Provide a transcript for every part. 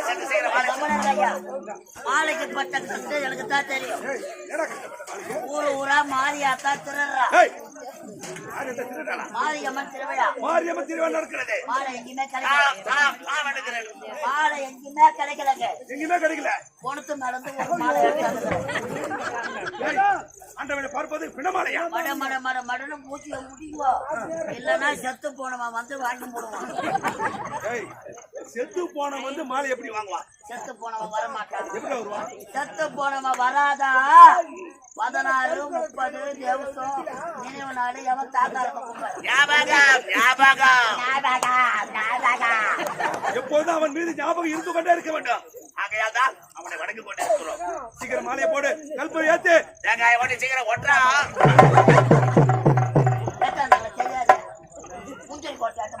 சட்டு செய்கிற வாளை சட்டு. கமலன் ஐயா, மாலைக்கு பட்ட கஷ்டம் எனக்கு தான் தெரியும்? ஊரு ஊரா மாரியாத்தா திருடுறா மாரியம்மன் திருவிழா. மாரியம்மன் திருவிழா நடக்கிறது. மாலை எங்கேயுமே கிடைக்கல. மாலை எங்கேயுமே கிடைக்கலங்க எங்கேயுமே கிடைக்கல. நடந்து மாலை ஆண்டவனை பார்ப்பது பிணமாலையா? மட மட மட மடன்னு பூச்சிய முடியுவோ இல்லைன்னா செத்து போனவன் வந்து வாங்கி போடுவான். செத்து போன வந்து மாலை எப்படி வாங்குவான்? செத்து போனவன் வர மாட்டான் எப்படி வருவான்? செத்து போனவன் வராதா? பதினாறு முப்பது தேவசம். நினைவு நாள் எவன் தாத்தா. எப்போதும் அவன் மீது ஞாபகம் இருந்து கொண்டே இருக்க வேண்டும். ஆகையால் தான் அவனை வணங்கி கொண்டே இருக்கிறோம். சீக்கிரம் மாலையை போடு. கல்பனை ஏத்து. தேங்காய ஓட்டி சீக்கிரம் கேட்டா நாங்க தெரியாது. மூஞ்சல் போட்டாட்டம்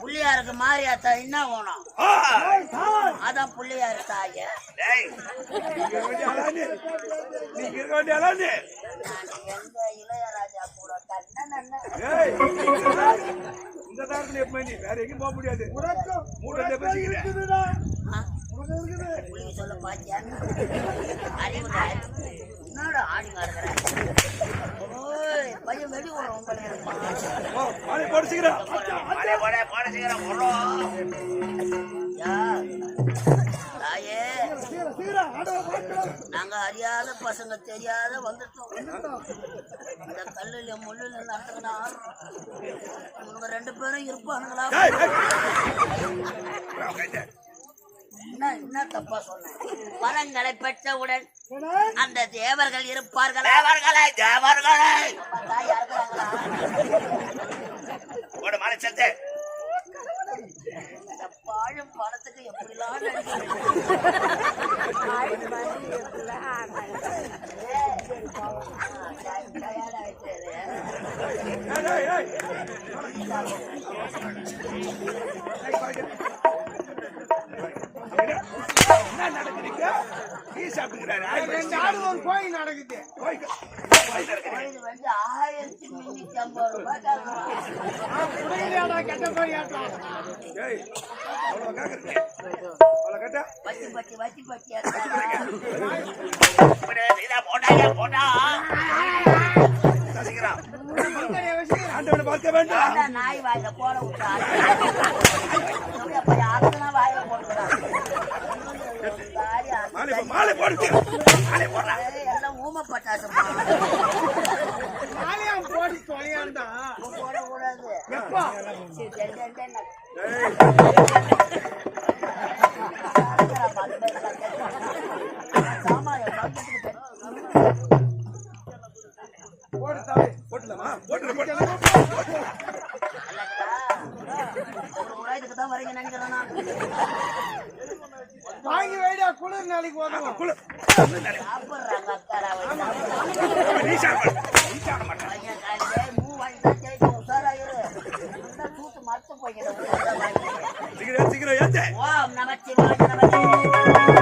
புள்ளியாருக்கு மாரியாத்தா என்ன வேணும்? ஆ, அதான் புள்ளியாரு தாய. எங்க இளையராஜா கூட கண்ணன் இந்த நேரத்துல எப்ப நீ வேற எங்கேயும் போக முடியாது மூட்டை பேசிக்கிறேன் புள்ளி சொல்ல பாத்தியா அறிவு என்னோட பையன் வெடி விடுறோம் நாங்க அறியாத பசங்க தெரியாத வந்துட்டோம். இந்த கல்லுல முள்ளுல நடத்துக்கணும் இவங்க ரெண்டு பேரும் இருப்பானுங்களா. என்ன என்ன தப்பா சொன்னேன் வரங்களை பெற்றவுடன் அந்த தேவர்கள் இருப்பார்களா தேவர்களே, தேவர்களே. செலுத்து. இந்த பாழும் பணத்துக்கு எப்படிலாம் சாப்பிட்டுக்கிறாரு. ஆய், ரெண்டு ஆடு ஒரு கோயில் நடக்குது. வந்து ஆயிரத்தி முன்னூத்தி ஐம்பது ரூபாய் கெட்ட போய் ஆட்டம் ஏய், அவ்வளவு கேக்குறீங்க. அவ்வளவு கேட்டா? பச்சி பச்சி வச்சி பச்சி போட்டாங்க, போட்டா. சசிகலா, ஆண்டவனை பார்க்க வேண்டாம். நாய் வாயில போட விட்டாரு அதுனா வாயில போட்டுக்கிறாங்க மாலை போ- மாலை போடு மாலை போடுறா எல்லாம் ஊமை பட்டாசம் போட்டு தொலையாண்டா போடக்கூடாது எப்பா போட்டுலாமா போட்டுல போட்டு தான் வரீங்க நினைக்கிறேன் குளிர் நாளைக்கு உதவும் குளு. சாப்பிடுறாங்க அக்காரா வச்சு. நீ சாப்பிடு. சாப்பிட. சீக்கிரம் சீக்கிரம் ஏத்து ஓம் நமச்சிவாய நமச்சிவாய.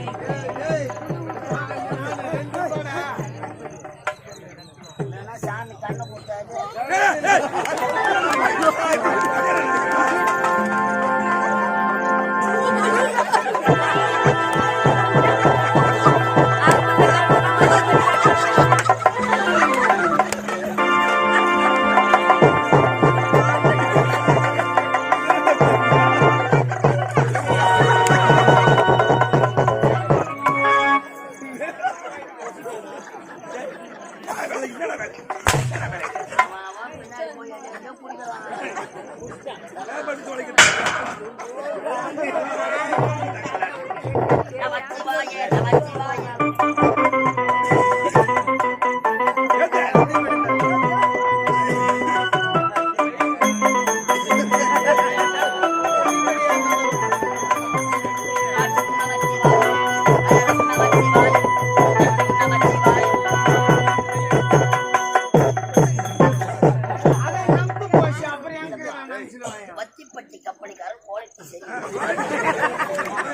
கம்பெனிக்காரன் கோழைக்கு சரி அவன்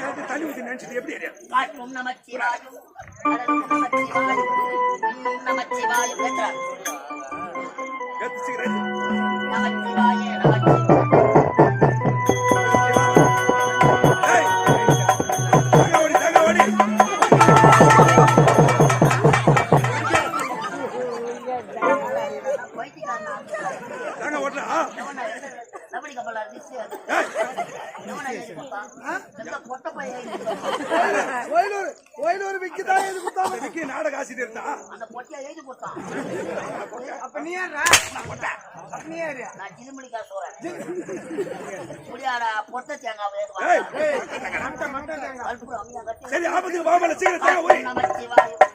ஏத்து தண்ணி ஊத்தி நினைச்சிட்டு எப்படி அறியா? காட்டும் நமச்சிவாயும் நமச்சிவாயும். நமச்சிவாய நமச்சிவாய ஏய். தாங்க கொடுத்தான்? கோயிலூர் கோயிலூர் விக்குதான் இது குத்தாம விக்கி நாடக ஆசிரியர். அந்த பொட்டியா எழுதி கொடுத்தான். அப்ப நீ ஏறா அப்ப நீ ஏறியா நான் ஜிலுமணிக்கா சொல்றேன். முடியாடா பொட்ட தேங்காய் சரி ஆபத்துக்கு வாமல சீக்கிரம்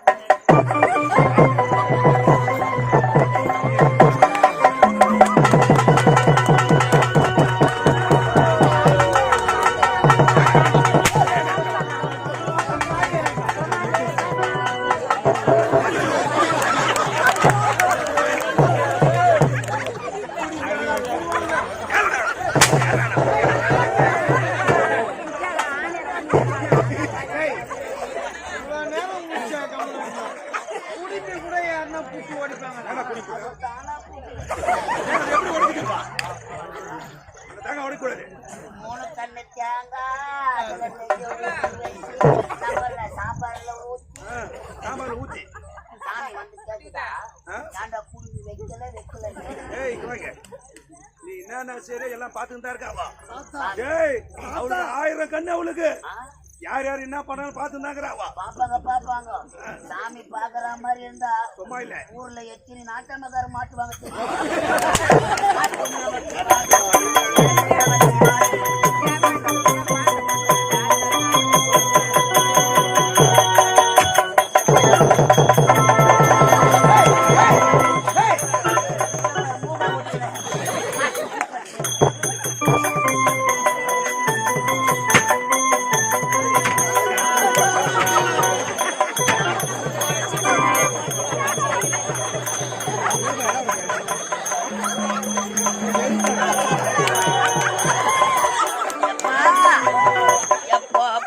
Gracias. ஏய், வாங்க. நீ என்னென்ன சரி எல்லாம் பார்த்துட்டு தான் இருக்காவா? ஏய் அவளுக்கு ஆயிரம் கண்ணு அவளுக்கு. யார் யார் என்ன பண்ணாலும் பார்த்துட்டு தான் இருக்கிறாவா? பாப்பாங்க பாப்பாங்க சாமி பாக்குற மாதிரி இருந்தா சும்மா இல்ல. ஊர்ல எத்தனை நாட்டமக்கார மாட்டுவாங்க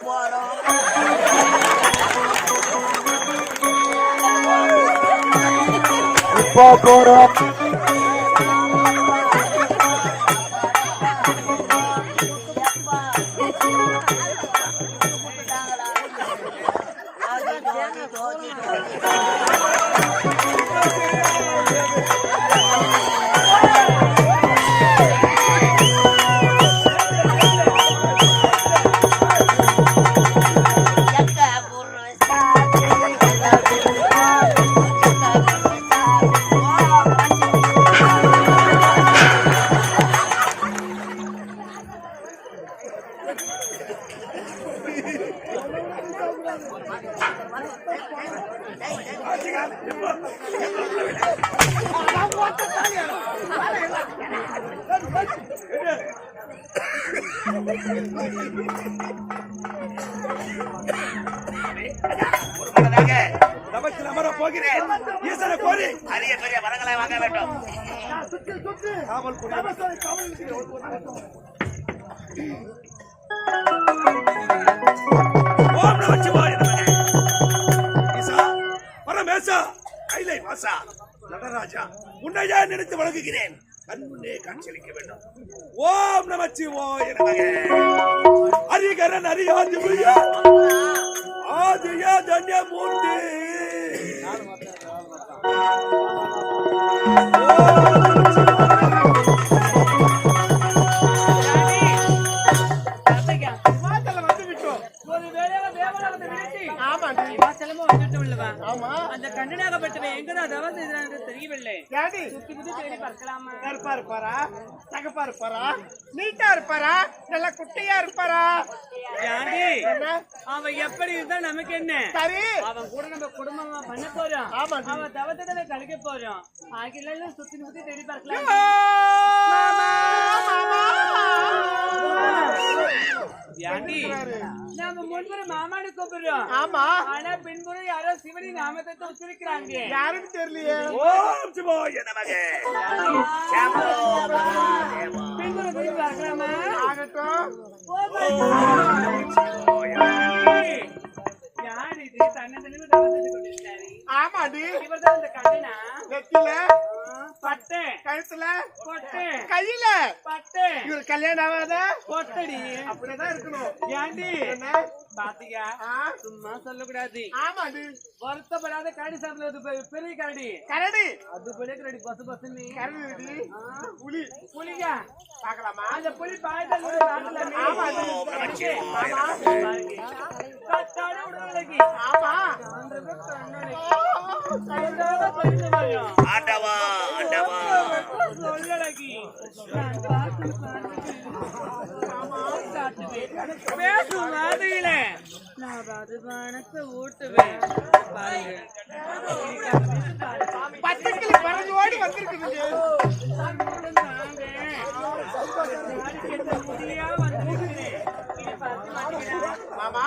போறோம் இப்போ போறோம்? எப்பா கூப்பிட்டாங்களா தபத்தில் அமர போகிறேன் ஈஸ்வர கோரி அரிய பெரிய வரங்களை வாங்க வேண்டும் காவல் புரிய காவல் காவல் ஓம் ஈசா, பரமேசா கைலை வாசா. நடராஜா நினைத்து வழங்குகிறேன் கண் முன்னே காட்சியளிக்க வேண்டும். ஓம் நமச்சிவாய ஹரிகரன் ஹரியாதி பிரியா. ஆதிய தன்யமூர்த்தி வாசல்ல அந்த கண்ணனாகப்பட்டவன் எங்கதான் தவறு செய்தான் என்று தெரியவில்லை சுத்தி முத்தி தேடி பார்க்கலாமா? கருப்பா இருப்பாரா? தகப்பா இருப்பாரா? நீட்டா இருப்பாரா? நல்ல குட்டியா இருப்பாரா? என்ன? அவன் எப்படி இருந்தா நமக்கு என்ன? சரி அவன் கூட நம்ம குடும்பமா பண்ண போறோம். அவன் தவத்தை நம்ம கழிக்க போறோம். ஆகில சுத்தி முத்தி தேடி பார்க்கலாம்? முன்புறம் கூப்பிடுறோம். ஆமா. ஆனா பின்புறம் யாரோ சிவனி நாமத்தை உச்சரிக்கிறாங்க யாருன்னு தெரியலையே. ஓம் சிவாய நமக. பின்புறம் திரும்பி பார்க்கலாமா ஆகட்டும். யார் இது? கொண்டிருந்தாரு ஆமாடி. இவர்தான் இந்த கண்ணனா? நெத்தில பட்டு. கழுத்துல? பொட்டு. கையில? பட்டு. இவர் கல்யாணம் ஆகாத? பொட்டடி அப்படிதான் இருக்கணும். ஏண்டி? ஆ, சும்மா சொல்லக்கூடாது. ஆமாடி வருத்தப்படாத கரடி சாப்பிடுறது பெரிய கரடி. கரடி? அது பெரிய கரடி பசு பசுன்னு. கரடி புலி. புலிங்க அந்த புலி பாயத்தில் ஆமா, நமக. நான் பார்த்து பேசும் நான் ஊட்டுவேன் பறந்து ஓடி முடியா வந்திருக்கிறேன். மாமா